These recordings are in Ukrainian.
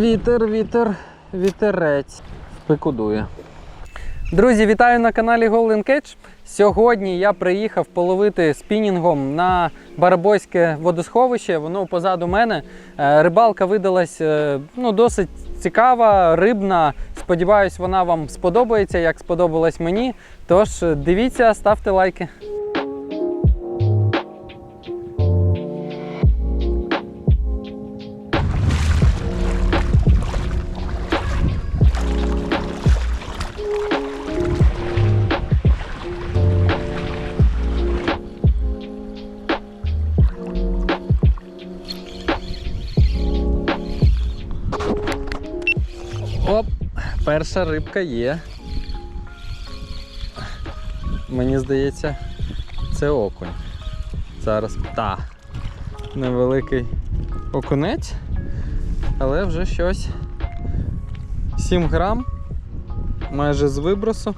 Вітер, вітер, вітерець. Спекудує. Друзі, вітаю на каналі Golden Catch. Сьогодні я приїхав половити спінінгом на Барабойське водосховище. Воно позаду мене. Е, Рибалка видалась е, ну, досить цікава, рибна. Сподіваюсь, вона вам сподобається, як сподобалась мені. Тож дивіться, ставте лайки. Перша рибка є. Мені здається, це окунь. Зараз та невеликий окунець, але вже щось 7 грам, майже з вибросу.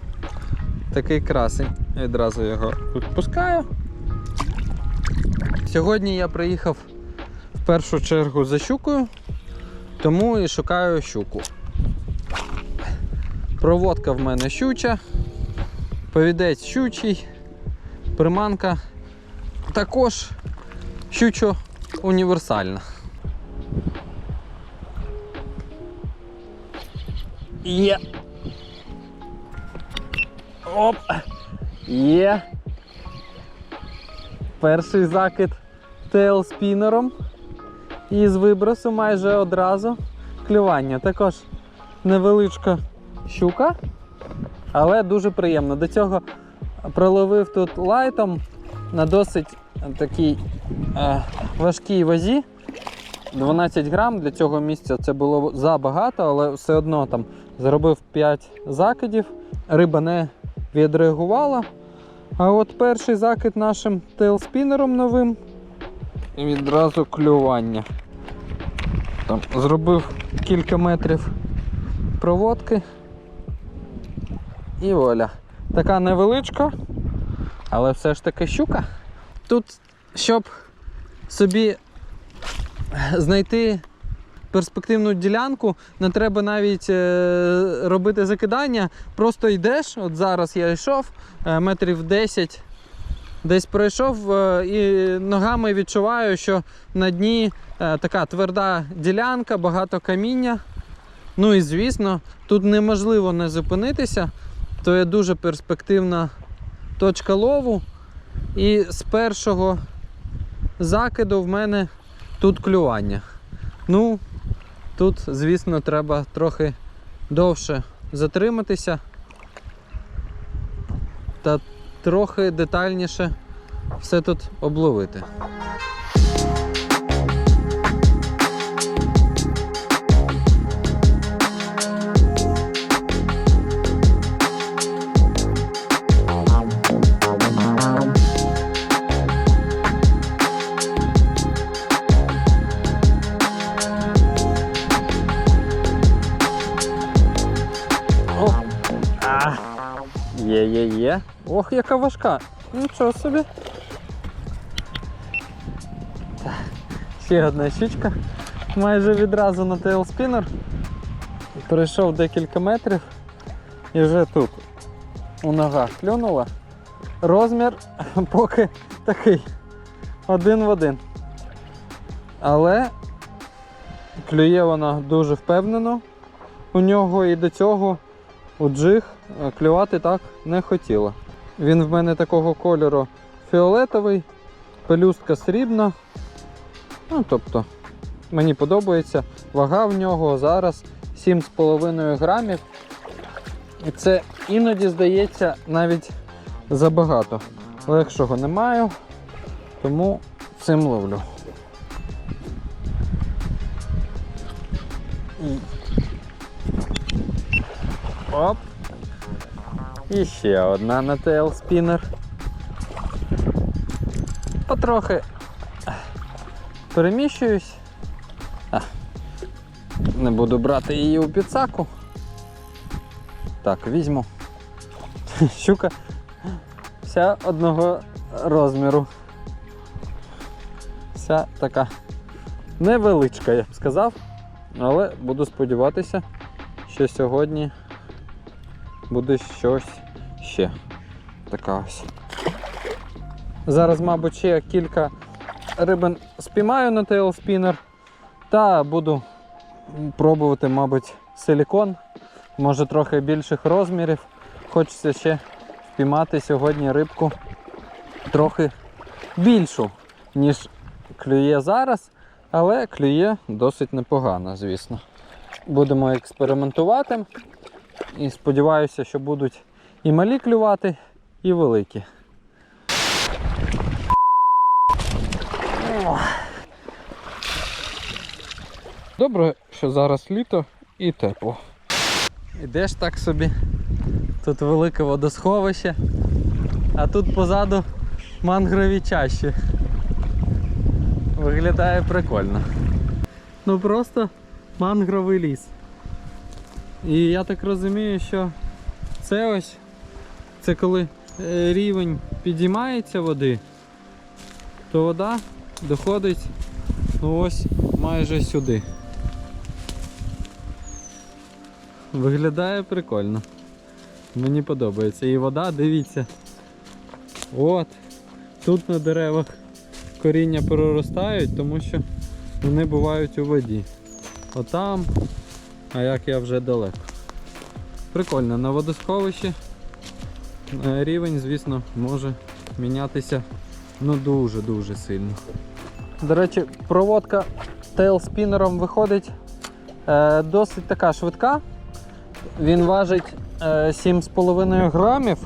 Такий красень. Відразу його відпускаю. Сьогодні я приїхав в першу чергу за щукою, тому і шукаю щуку. Проводка в мене щуча, повідець щучий, приманка також щучо універсальна. Є. Оп! Є. Перший закид тейлспінером. І з вибросу майже одразу клювання. Також невеличка щука, але дуже приємно. До цього проловив тут лайтом на досить такій е, важкій вазі. 12 грам для цього місця це було забагато, але все одно там зробив 5 закидів. Риба не відреагувала. А от перший закид нашим тейлспінером новим і відразу клювання. Там зробив кілька метрів проводки. І воля. Така невеличка, але все ж таки щука. Тут, щоб собі знайти перспективну ділянку, не треба навіть е, робити закидання. Просто йдеш. От зараз я йшов е, метрів 10. Десь пройшов е, і ногами відчуваю, що на дні така тверда ділянка, багато каміння. Ну і звісно, тут неможливо не зупинитися, то є дуже перспективна точка лову. І з першого закиду в мене тут клювання. Ну, тут, звісно, треба трохи довше затриматися та трохи детальніше все тут обловити. Є. Ох, яка важка. Нічого собі. Так, Ще одна щучка. Майже відразу на тейлспінер. Пройшов декілька метрів і вже тут у ногах клюнула. Розмір поки такий. Один в один. Але клює вона дуже впевнено. У нього і до цього у джиг е, клювати так не хотіла. Він в мене такого кольору фіолетовий, пелюстка срібна. Ну, тобто, мені подобається. Вага в нього зараз 7,5 грамів. І це іноді здається навіть забагато. Легшого не маю, тому цим ловлю. Оп. І ще одна на тейлспінер. Потрохи переміщуюсь. А, не буду брати її у підсаку. Так, візьму. Щука вся одного розміру. Вся така невеличка, я б сказав. Але буду сподіватися, що сьогодні буде щось ще. Така ось. Зараз, мабуть, ще кілька рибин спіймаю на тейлспінер та буду пробувати, мабуть, силікон, може трохи більших розмірів. Хочеться ще впіймати сьогодні рибку трохи більшу, ніж клює зараз, але клює досить непогано, звісно. Будемо експериментувати і сподіваюся, що будуть і малі клювати, і великі. Добре, що зараз літо і тепло. Ідеш так собі. Тут велике водосховище, а тут позаду мангрові чащі. Виглядає прикольно. Ну просто мангровий ліс. І я так розумію, що це ось, це коли е, рівень підіймається води, то вода доходить ну ось майже сюди. Виглядає прикольно. Мені подобається. І вода, дивіться. От. Тут на деревах коріння проростають, тому що вони бувають у воді. Отам, а як я вже далеко. Прикольно, на водосховищі е, рівень, звісно, може мінятися ну дуже-дуже сильно. До речі, проводка тейлспінером виходить е, досить така швидка. Він важить е, 7,5 грамів.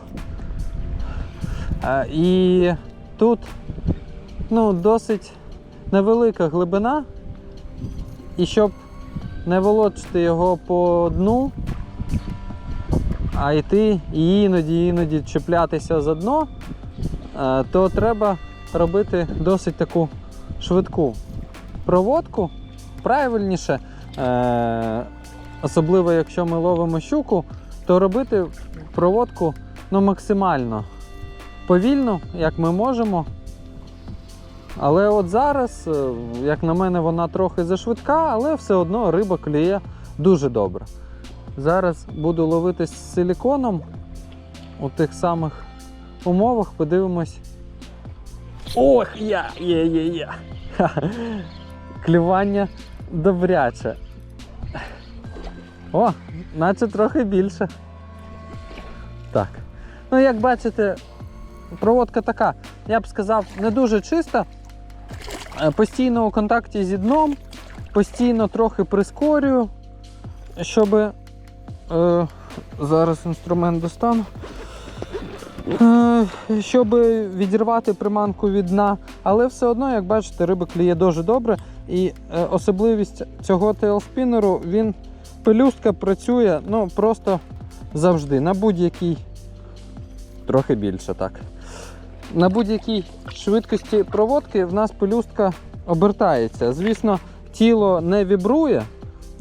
Е, і тут ну, досить невелика глибина. І щоб не волочити його по дну, а йти і іноді іноді чіплятися за дно, е, то треба робити досить таку швидку проводку. Правильніше, е, особливо якщо ми ловимо щуку, то робити проводку ну, максимально повільно, як ми можемо. Але от зараз, е, як на мене, вона трохи зашвидка, але все одно риба клює дуже добре. Зараз буду ловити з силіконом у тих самих умовах, подивимось. Ох, я! Є, є, є! Клювання добряче. О, наче трохи більше. Так. Ну, як бачите, проводка така, я б сказав, не дуже чиста. Е, Постійно у контакті зі дном, постійно трохи прискорюю, щоб е, зараз інструмент достану. Е, щоб відірвати приманку від дна, але все одно, як бачите, риба клює дуже добре. І е, особливість цього тейлспінеру, він пелюстка працює ну, просто завжди. На будь-якій, трохи більше так. На будь-якій швидкості проводки в нас пелюстка обертається. Звісно, тіло не вібрує,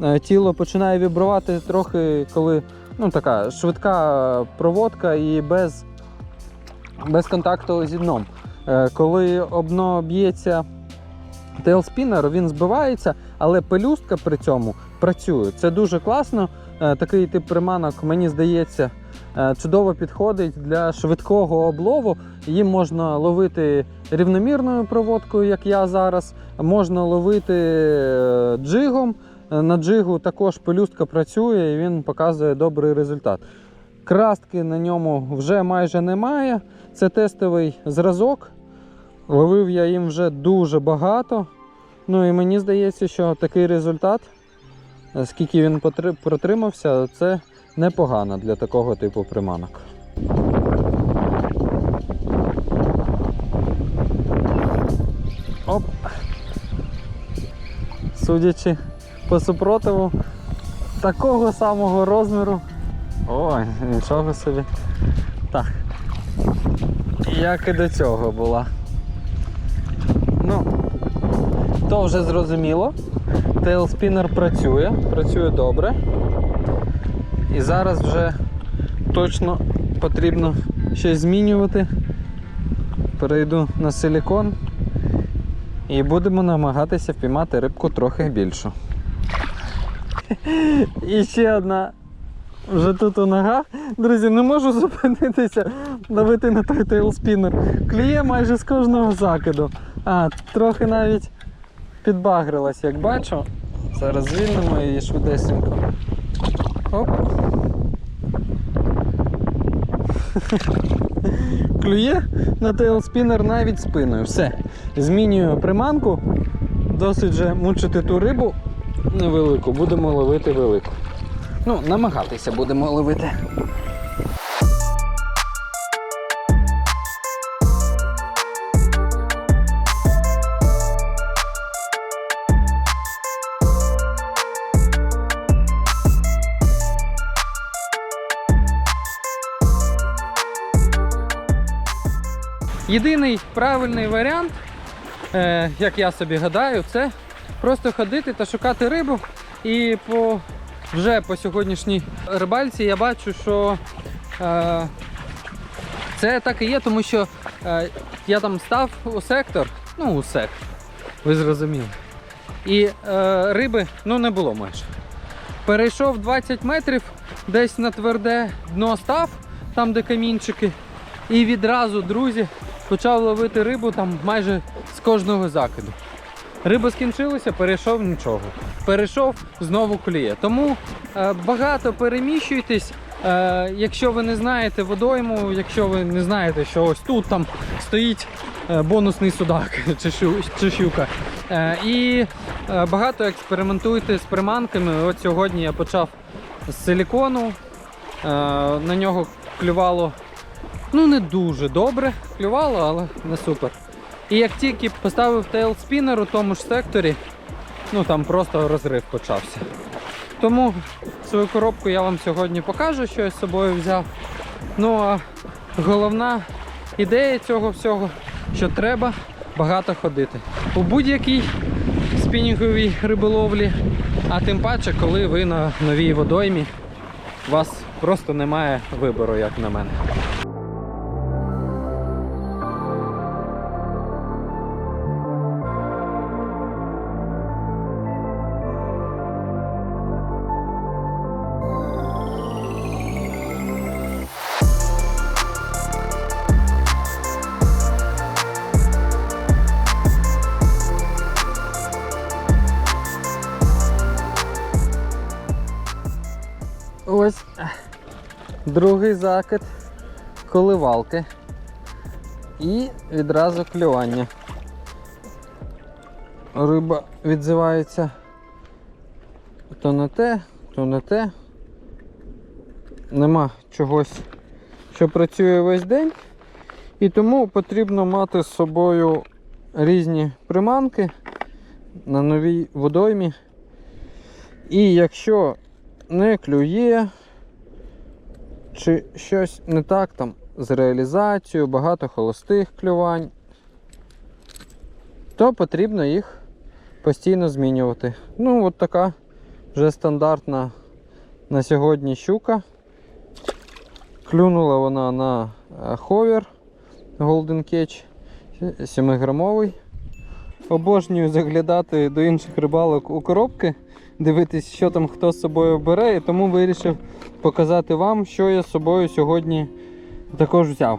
е, тіло починає вібрувати трохи, коли ну, така швидка проводка і без, без контакту зі дном. Е, Коли обно б'ється тейлспінер, він збивається, але пелюстка при цьому працює. Це дуже класно. Е, Такий тип приманок, мені здається, чудово підходить для швидкого облову. Їм можна ловити рівномірною проводкою, як я зараз. Можна ловити е, джигом. Е, На джигу також пелюстка працює і він показує добрий результат. Крастки на ньому вже майже немає. Це тестовий зразок. Ловив я їм вже дуже багато. Ну і мені здається, що такий результат, е, скільки він протримався, це непогано для такого типу приманок. Оп. Судячи по супротиву, такого самого розміру. Ой, нічого собі. Так. Як і до цього була. Ну, то вже зрозуміло. Тейлспінер працює, працює добре. І зараз вже точно потрібно щось змінювати. Перейду на силікон і будемо намагатися впіймати рибку трохи більшу. І ще одна вже тут у ногах. Друзі, не можу зупинитися, давити на той тейлспінер. Клює майже з кожного закиду. А, трохи навіть підбагрилась, як бачу. Зараз звільнимо її швидесенько. Оп. Клює на тейлспінер навіть спиною. Все. Змінюю приманку. Досить же мучити ту рибу невелику, будемо ловити велику. Ну, намагатися будемо ловити. Єдиний правильний варіант, е, як я собі гадаю, це просто ходити та шукати рибу. І по, вже по сьогоднішній рибальці я бачу, що е, це так і є, тому що е, я там став у сектор, ну у сек, ви зрозуміли. І е, риби ну, не було майже. Перейшов 20 метрів, десь на тверде дно став, там де камінчики, і відразу, друзі, почав ловити рибу там майже з кожного закиду. Риба скінчилася, перейшов нічого. Перейшов знову кліє. Тому е, багато переміщуйтесь. Е, якщо ви не знаєте водойму, якщо ви не знаєте, що ось тут там стоїть е, бонусний судак чи, щу- чи щука. Е, і е, багато експериментуйте з приманками. От сьогодні я почав з силікону. Е, на нього клювало ну не дуже добре. Клювало, але не супер. І як тільки поставив тейлспінер у тому ж секторі, ну там просто розрив почався. Тому свою коробку я вам сьогодні покажу, що я з собою взяв. Ну а головна ідея цього всього, що треба багато ходити. У будь-якій спінінговій риболовлі, а тим паче, коли ви на новій водоймі, у вас просто немає вибору, як на мене. Другий закид коливалки. І відразу клювання. Риба відзивається то не те, то не те. Нема чогось, що працює весь день. І тому потрібно мати з собою різні приманки на новій водоймі. І якщо не клює, чи щось не так там з реалізацією, багато холостих клювань, то потрібно їх постійно змінювати. Ну, от така вже стандартна на сьогодні щука. Клюнула вона на е, ховер Golden Catch 7-грамовий. Обожнюю заглядати до інших рибалок у коробки, дивитись, що там хто з собою бере, і тому вирішив показати вам, що я з собою сьогодні також взяв.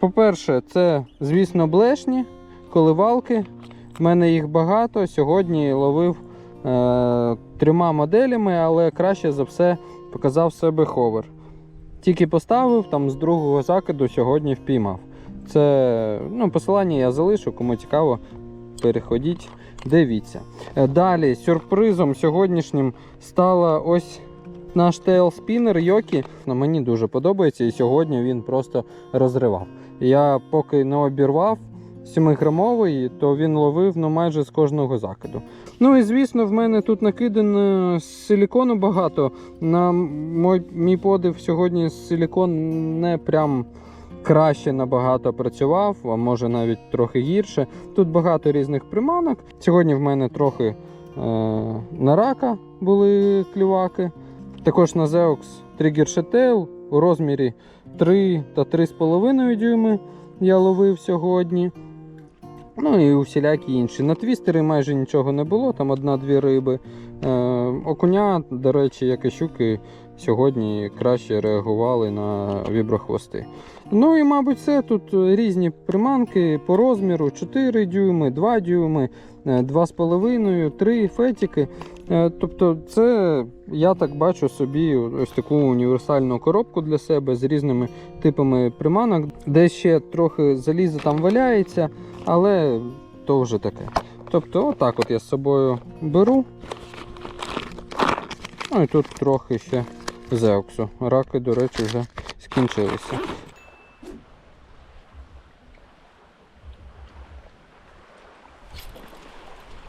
По-перше, це, звісно, блешні, коливалки. В мене їх багато. Сьогодні ловив е- трьома моделями, але краще за все показав себе ховер. Тільки поставив, там з другого закиду сьогодні впіймав. Це ну, посилання я залишу, кому цікаво, переходіть, дивіться. Е, Далі сюрпризом сьогоднішнім стала ось наш тейл-спінер Йокі. Ну, Мені дуже подобається, і сьогодні він просто розривав. Я поки не обірвав 7-грамовий, то він ловив ну, майже з кожного закиду. Ну і звісно, в мене тут накидано силікону багато. На мій подив сьогодні силікон не прям краще набагато працював, а може навіть трохи гірше. Тут багато різних приманок. Сьогодні в мене трохи е, на рака були клюваки. Також на Zeox Trigger Shetail у розмірі 3 та 3,5 дюйми я ловив сьогодні. Ну і усілякі інші. На твістери майже нічого не було, там одна-дві риби. Е, окуня, до речі, як і щуки, сьогодні краще реагували на віброхвости. Ну і, мабуть, все. Тут різні приманки по розміру: 4 дюйми, 2 дюйми, е, 2,5, 3 фетіки. Е, Тобто, це я так бачу собі ось таку універсальну коробку для себе з різними типами приманок, де ще трохи заліза там валяється, але то вже таке. Тобто, отак от я з собою беру. Ну і тут трохи ще зеоксу. Раки, до речі, вже скінчилися.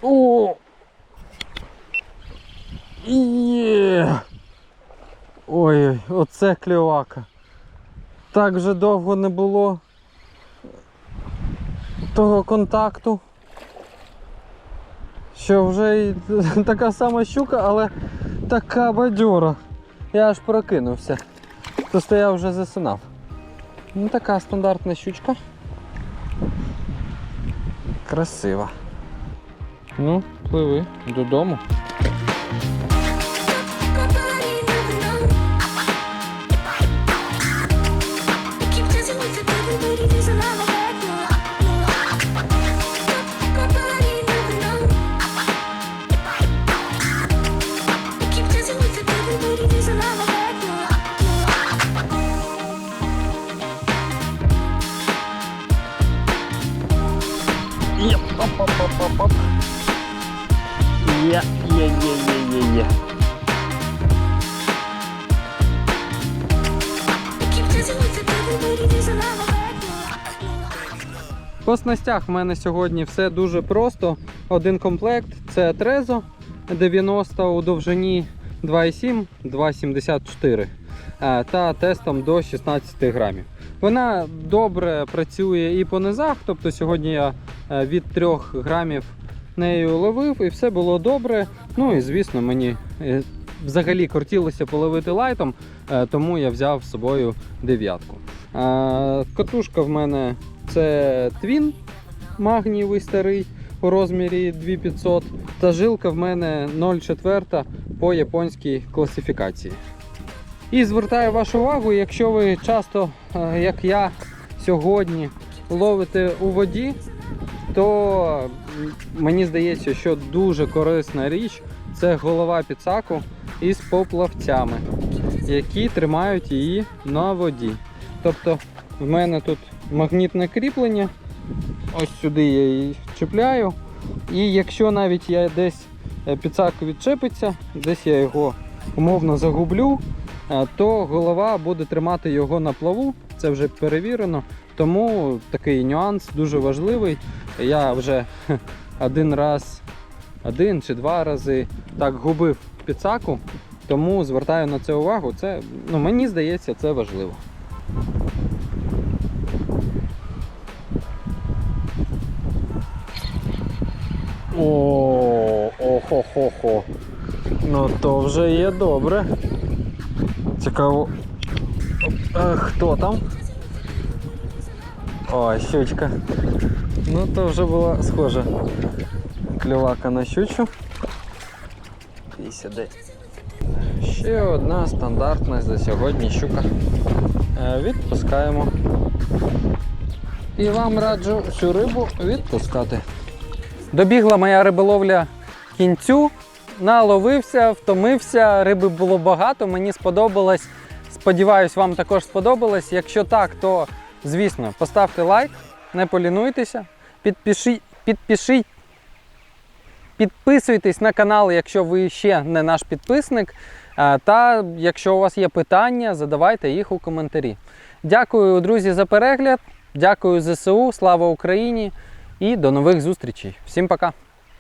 О! Є! Ой, оце кльовака. Так вже довго не було того контакту. Що вже і така сама щука, але така бадьора. Я аж прокинувся. То стояв вже засинав. Ну така стандартна щучка. Красива. Ну, пливи додому. Снастях в мене сьогодні все дуже просто. Один комплект це Трезо 90 у довжині 2,7, 2,74 е, та тестом до 16 грамів. Вона добре працює і по низах, тобто сьогодні я е, від 3 грамів нею ловив і все було добре. Ну і звісно, мені е, взагалі кортілося половити лайтом, тому я взяв з собою дев'ятку. Катушка в мене це твін магнієвий старий у розмірі 2500. Та жилка в мене 0,4 по японській класифікації. І звертаю вашу увагу, якщо ви часто, е, як я сьогодні, ловите у воді, то мені здається, що дуже корисна річ це голова підсаку із поплавцями, які тримають її на воді. Тобто в мене тут магнітне кріплення, ось сюди я її чіпляю. І якщо навіть я десь е, підсак відчепиться, десь я його умовно загублю, е, то голова буде тримати його на плаву. Це вже перевірено. Тому такий нюанс дуже важливий. Я вже один раз, один чи два рази так губив підсаку, тому звертаю на це увагу. Це, ну, мені здається, це важливо. О, охо-хо-хо. Ну то вже є добре. Цікаво. Е, Хто там? О, щучка. Ну то вже була схожа клювака на щучу. І сюди. Ще одна стандартна за сьогодні щука. Е, Відпускаємо. І вам раджу цю рибу відпускати. Добігла моя риболовля кінцю, наловився, втомився, риби було багато, мені сподобалось. Сподіваюсь, вам також сподобалось. Якщо так, то звісно, поставте лайк, не полінуйтеся, підпишіть, підпишіть, підписуйтесь на канал, якщо ви ще не наш підписник. Та якщо у вас є питання, задавайте їх у коментарі. Дякую, друзі, за перегляд. Дякую ЗСУ, слава Україні і до нових зустрічей. Всім пока!